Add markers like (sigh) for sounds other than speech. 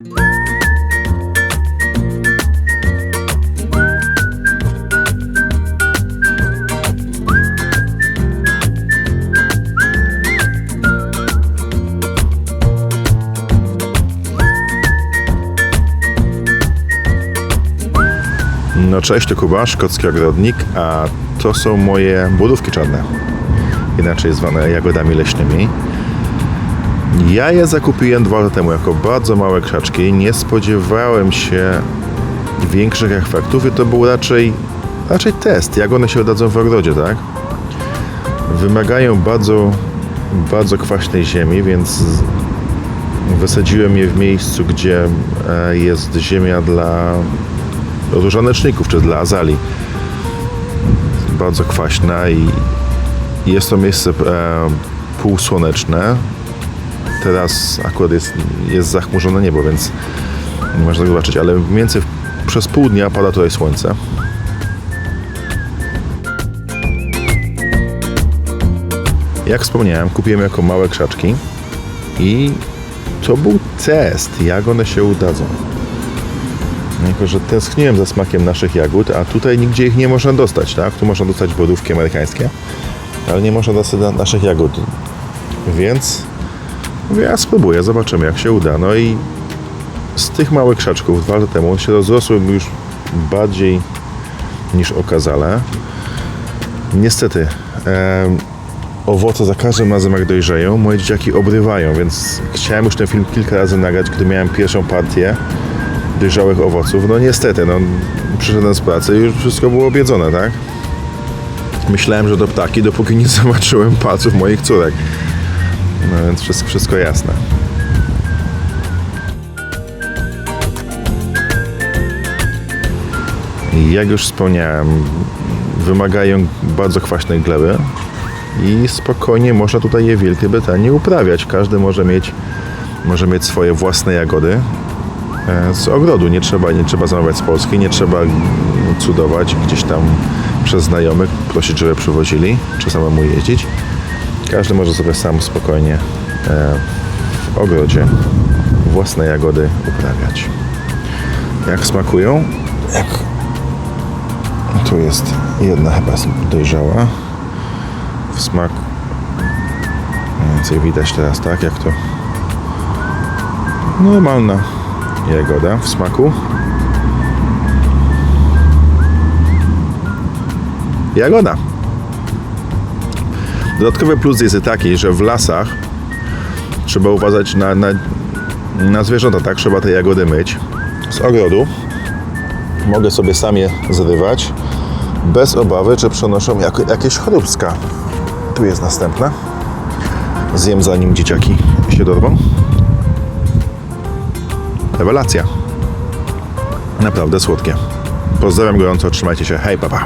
No cześć, to Kuba, szkocki ogrodnik, a to są moje budówki czarne, inaczej zwane jagodami leśnymi. Ja je zakupiłem dwa lata temu jako bardzo małe krzaczki. Nie spodziewałem się większych efektów i to był raczej, raczej test, jak one się oddadzą w ogrodzie, tak? Wymagają bardzo, bardzo kwaśnej ziemi, więc wysadziłem je w miejscu, gdzie e, jest ziemia dla różaneczników czy dla azali. Bardzo kwaśna i jest to miejsce e, półsłoneczne. Teraz akurat jest, jest zachmurzone niebo, więc nie można zobaczyć, ale mniej więcej przez pół dnia pada tutaj słońce. Jak wspomniałem, kupiłem jako małe krzaczki i to był test, jak one się udadzą. Jako, że tęskniłem za smakiem naszych jagód, a tutaj nigdzie ich nie można dostać, tak? Tu można dostać borówki amerykańskie, ale nie można dostać na- naszych jagód. Więc mówię, ja spróbuję, zobaczymy jak się uda. No i z tych małych krzaczków dwa lata temu się rozrosły już bardziej niż okazale. Niestety, em, owoce za każdym razem jak dojrzeją, moje dzieciaki obrywają, więc chciałem już ten film kilka razy nagrać, gdy miałem pierwszą partię dojrzałych owoców. No niestety, no, przyszedłem z pracy i już wszystko było obiedzone, tak? Myślałem, że to ptaki, dopóki nie (laughs) zobaczyłem palców moich córek. No więc wszystko, wszystko jasne. Jak już wspomniałem, wymagają bardzo kwaśnej gleby i spokojnie można tutaj je w Wielkiej Brytanii uprawiać. Każdy może mieć, może mieć swoje własne jagody e, z ogrodu. Nie trzeba, nie trzeba zamawiać z Polski, nie trzeba cudować gdzieś tam przez znajomych, prosić, żeby przywozili, czy samemu jeździć. Każdy może sobie sam spokojnie e, w ogrodzie własne jagody uprawiać. Jak smakują? Jak tu jest jedna chyba dojrzała. W smak mniej więcej widać teraz tak, jak to normalna jagoda w smaku. Jagoda. Dodatkowy plus jest taki, że w lasach trzeba uważać na, na, na zwierzęta, tak? Trzeba te jagody myć z ogrodu. Mogę sobie sam je zrywać bez obawy, czy przenoszą jak, jakieś choróbska. Tu jest następna. Zjem zanim dzieciaki się dorwą. Rewelacja. Naprawdę słodkie. Pozdrawiam gorąco, trzymajcie się. Hej, papa.